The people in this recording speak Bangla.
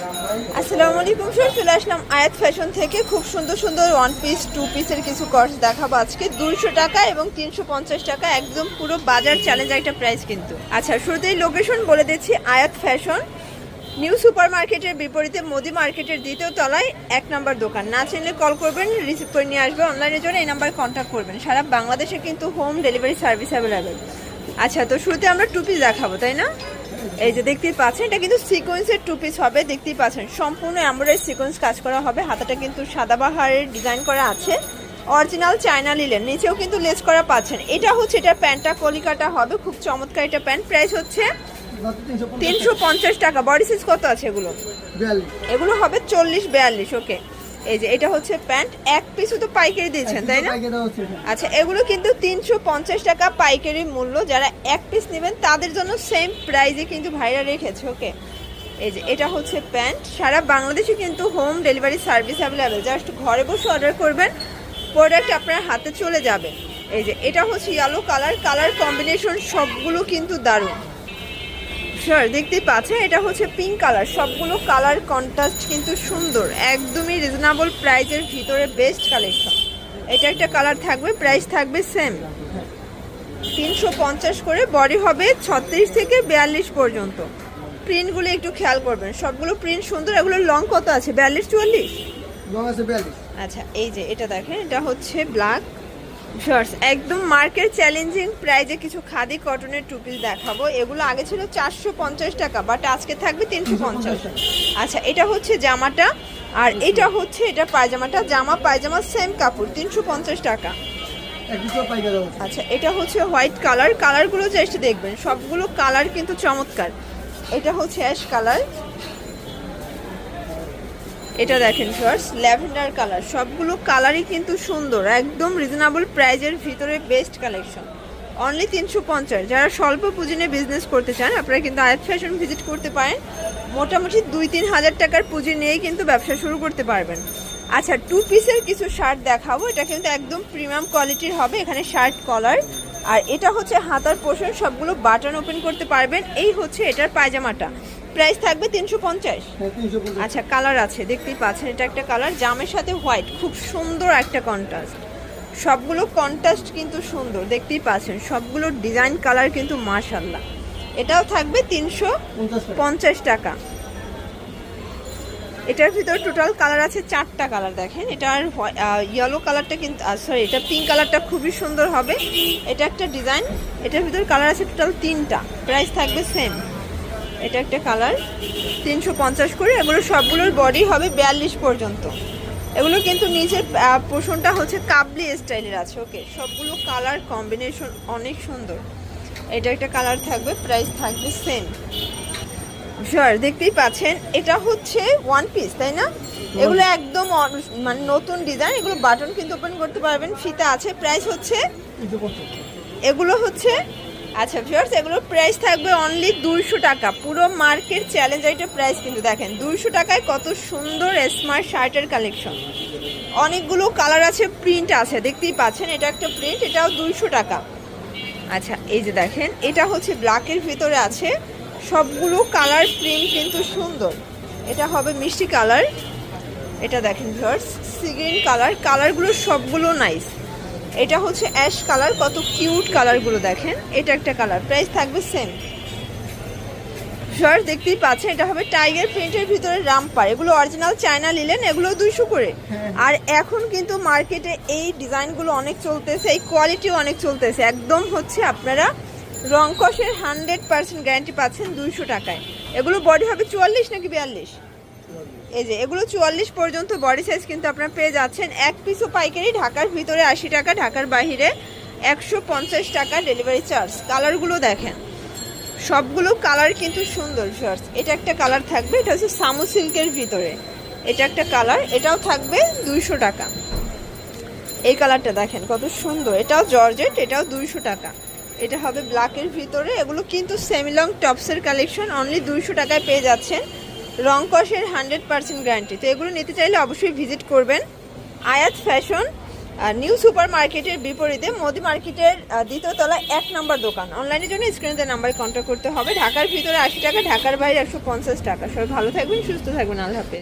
আসসালামু আলাইকুম স্যার চলে আসলাম আয়াত ফ্যাশন থেকে। খুব সুন্দর সুন্দর ওয়ান পিস টু পিসের কিছু কর্স দেখাবো আজকে। দুইশো টাকা এবং তিনশো পঞ্চাশ টাকা, একদম পুরো বাজার চ্যালেঞ্জ একটা প্রাইস কিন্তু। আচ্ছা শুরুতেই লোকেশন বলে দিচ্ছি, আয়াত ফ্যাশন নিউ সুপার মার্কেটের বিপরীতে মোদি মার্কেটের দ্বিতীয় তলায় এক নাম্বার দোকান। না চিনলে কল করবেন রিসিভ করে নিয়ে আসবে অনলাইনের জন্য। এই নাম্বারে কন্ট্যাক্ট করবেন। সারা বাংলাদেশে কিন্তু হোম ডেলিভারি সার্ভিস অ্যাভেলেবেল আচ্ছা তো শুরুতে আমরা টু পিস দেখাবো, তাই না? এই যে দেখতেই পাচ্ছেন এটা কিন্তু সিকোয়েন্সের টু পিস হবে দেখতেই পাচ্ছেন। সম্পূর্ণ এমব্রয়ডারি সিকোয়েন্স কাজ করা হবে হাতাটা কিন্তু সাদাবাহারের ডিজাইন করা আছে। অরিজিনাল চায়না লিলেন নিচেও কিন্তু লেস করা পাচ্ছেন। এটা হচ্ছে এটা প্যান্টটা কলিকাটা হবে খুব চমৎকার এটা প্যান্ট। প্রাইস হচ্ছে তিনশো পঞ্চাশ টাকা। বডি সাইজ কত আছে এগুলো? এগুলো হবে চল্লিশ বিয়াল্লিশ ওকে এই যে এটা হচ্ছে প্যান্ট এক পিসও তো পাইকারি দিয়েছেন তাই না? আচ্ছা এগুলো কিন্তু তিনশো পঞ্চাশ টাকা পাইকারি মূল্য যারা এক পিস নেবেন তাদের জন্য সেম প্রাইজে কিন্তু ভাইরা রেখেছে ওকে এই যে এটা হচ্ছে প্যান্ট সারা বাংলাদেশে কিন্তু home delivery service available just ঘরে বসে অর্ডার করবেন প্রোডাক্ট আপনার হাতে চলে যাবে। এই যে এটা হচ্ছে ইয়েলো কালার কালার কম্বিনেশন সবগুলো কিন্তু দারুণ। স্যার দেখতেই পাচ্ছেন এটা হচ্ছে পিঙ্ক কালার সবগুলো কালার কন্ট্রাস্ট কিন্তু সুন্দর একদমই রিজনেবল প্রাইজের ভিতরে বেস্ট কালেকশন এটা একটা কালার থাকবে প্রাইস থাকবে সেম তিনশো পঞ্চাশ করে বডি হবে ছত্রিশ থেকে বিয়াল্লিশ পর্যন্ত। প্রিন্টগুলো একটু খেয়াল করবেন সবগুলো প্রিন্ট সুন্দর এগুলো লং কত আছে? বিয়াল্লিশ চুয়াল্লিশ? আচ্ছা এই যে এটা দেখেন এটা হচ্ছে ব্ল্যাক শর্টস একদম মার্কেট চ্যালেঞ্জিং প্রাইজে কিছু খাদি কটনের টু পিস দেখাবো। এগুলো আগে ছিল চারশো পঞ্চাশ টাকা বাট আজকে থাকবে তিনশো পঞ্চাশ। আচ্ছা এটা হচ্ছে জামাটা আর এটা হচ্ছে এটা পায়জামাটা জামা পায়জামা সেম কাপড় তিনশো পঞ্চাশ টাকা। আচ্ছা এটা হচ্ছে হোয়াইট কালার কালারগুলো জাস্ট দেখবেন সবগুলো কালার কিন্তু চমৎকার। এটা হচ্ছে অ্যাশ কালার এটা দেখেন ফার্স ল্যাভেন্ডার কালার সবগুলো কালারই কিন্তু সুন্দর, একদম রিজনেবল প্রাইজের ভিতরে বেস্ট কালেকশন অনলি তিনশো পঞ্চাশ। যারা স্বল্প পুঁজি নিয়ে বিজনেস করতে চান, আপনারা কিন্তু আয়াত ফ্যাশন ভিজিট করতে পারেন। মোটামুটি দুই তিন হাজার টাকার পুঁজি নিয়েই কিন্তু ব্যবসা শুরু করতে পারবেন। আচ্ছা টু পিসের কিছু শার্ট দেখাবো। এটা কিন্তু একদম প্রিমিয়াম কোয়ালিটির হবে, এখানে শার্ট কলার আর এটা হচ্ছে হাতার পোষণ সবগুলো বাটন ওপেন করতে পারবেন। এই হচ্ছে এটার পায়জামাটা। প্রাইস থাকবে তিনশো পঞ্চাশ। আচ্ছা কালার আছে দেখতেই পাচ্ছেন এটা একটা কালার জামের সাথে হোয়াইট খুব সুন্দর একটা কন্ট্রাস্ট। সবগুলো কন্ট্রাস্ট কিন্তু সুন্দর দেখতেই পাচ্ছেন সবগুলো ডিজাইন কালার কিন্তু মাশাল্লাহ এটাও থাকবে তিনশো পঞ্চাশ টাকা। এটার ভিতর টোটাল কালার আছে চারটা কালার দেখেন এটার ইয়েলো কালারটা কিন্তু সরি এটা পিঙ্ক কালারটা খুবই সুন্দর হবে। এটা একটা ডিজাইন এটার ভিতর কালার আছে টোটাল তিনটা প্রাইস থাকবে সেম এটা একটা কালার। তিনশো পঞ্চাশ করে। এগুলো সবগুলোর বডি হবে বিয়াল্লিশ পর্যন্ত। এগুলো কিন্তু নিচের পোষণটা হচ্ছে কাবলি স্টাইলের আছে ওকে সবগুলো কালার কম্বিনেশন অনেক সুন্দর। এটা একটা কালার থাকবে প্রাইস থাকবে সেম শিওর দেখতেই পাচ্ছেন এটা হচ্ছে ওয়ান পিস তাই না? এগুলো একদম মানে নতুন ডিজাইন এগুলো বাটন কিন্তু ওপেন করতে পারবেন ফিতা আছে প্রাইস হচ্ছে এগুলো হচ্ছে আচ্ছা ভিউয়ার্স এগুলোর প্রাইস থাকবে অনলি দুইশো টাকা। পুরো মার্কেট চ্যালেঞ্জ এটা প্রাইস কিন্তু দেখেন, দুইশো টাকায় কত সুন্দর স্মার্ট শার্টের কালেকশন অনেকগুলো কালার আছে প্রিন্ট আছে, দেখতেই পাচ্ছেন, এটা একটা প্রিন্ট এটাও দুইশো টাকা। আচ্ছা এই যে দেখেন, এটা হচ্ছে ব্ল্যাকের ভিতরে আছে, সবগুলো কালার প্রিন্ট কিন্তু সুন্দর। এটা হবে মিষ্টি কালার এটা দেখেন ভিউয়ার্স সিগ্রিন কালার কালারগুলো সবগুলো নাইস এটা হচ্ছে অ্যাশ কালার কত কিউট কালারগুলো দেখেন। এটা একটা কালার প্রাইস থাকবে সেম শার্ট দেখতেই পাচ্ছেন এটা হবে টাইগার প্রিন্টের ভিতরে রামপার এগুলো অরিজিনাল চায়না নিলেন এগুলো দুইশো করে। আর এখন কিন্তু মার্কেটে এই ডিজাইনগুলো অনেক চলতেছে এই কোয়ালিটিও অনেক চলতেছে। একদম হচ্ছে আপনারা রংকসের হান্ড্রেড পার্সেন্ট গ্যারান্টি পাচ্ছেন দুইশো টাকায়। এগুলো বডি হবে চুয়াল্লিশ নাকি বিয়াল্লিশ? এই যে, এগুলো চুয়াল্লিশ পর্যন্ত বডি সাইজ কিন্তু আপনারা পেয়ে যাচ্ছেন। এক পিসও পাইকারি ঢাকার ভিতরে আশি টাকা, ঢাকার বাইরে একশো পঞ্চাশ টাকা ডেলিভারি চার্জ কালারগুলো দেখেন। সবগুলো কালার কিন্তু সুন্দর শর্টস এটা একটা কালার থাকবে, এটা হচ্ছে সামু সিল্কের ভিতরে। এটা একটা কালার এটাও থাকবে দুইশো টাকা। এই কালারটা দেখেন, কত সুন্দর। এটাও জর্জেট, এটাও দুইশো টাকা। এটা হবে ব্ল্যাকের ভিতরে। এগুলো কিন্তু সেমিলং টপসের কালেকশন অনলি দুইশো টাকায় পেয়ে যাচ্ছেন। রং কষের হান্ড্রেড পার্সেন্ট গ্যারান্টি। তো এগুলো নিতে চাইলে অবশ্যই ভিজিট করবেন। আয়াত ফ্যাশন আর নিউ সুপার মার্কেটের বিপরীতে মোদি মার্কেটের দ্বিতীয়তলা এক নম্বর দোকান। অনলাইনের জন্য স্ক্রিনে নাম্বারে কন্ট্যাক্ট করতে হবে। ঢাকার ভিতরে আশি টাকা, ঢাকার বাইরে একশো পঞ্চাশ টাকা। সবাই ভালো থাকবেন, সুস্থ থাকবেন। আল্লাহ হাফেজ।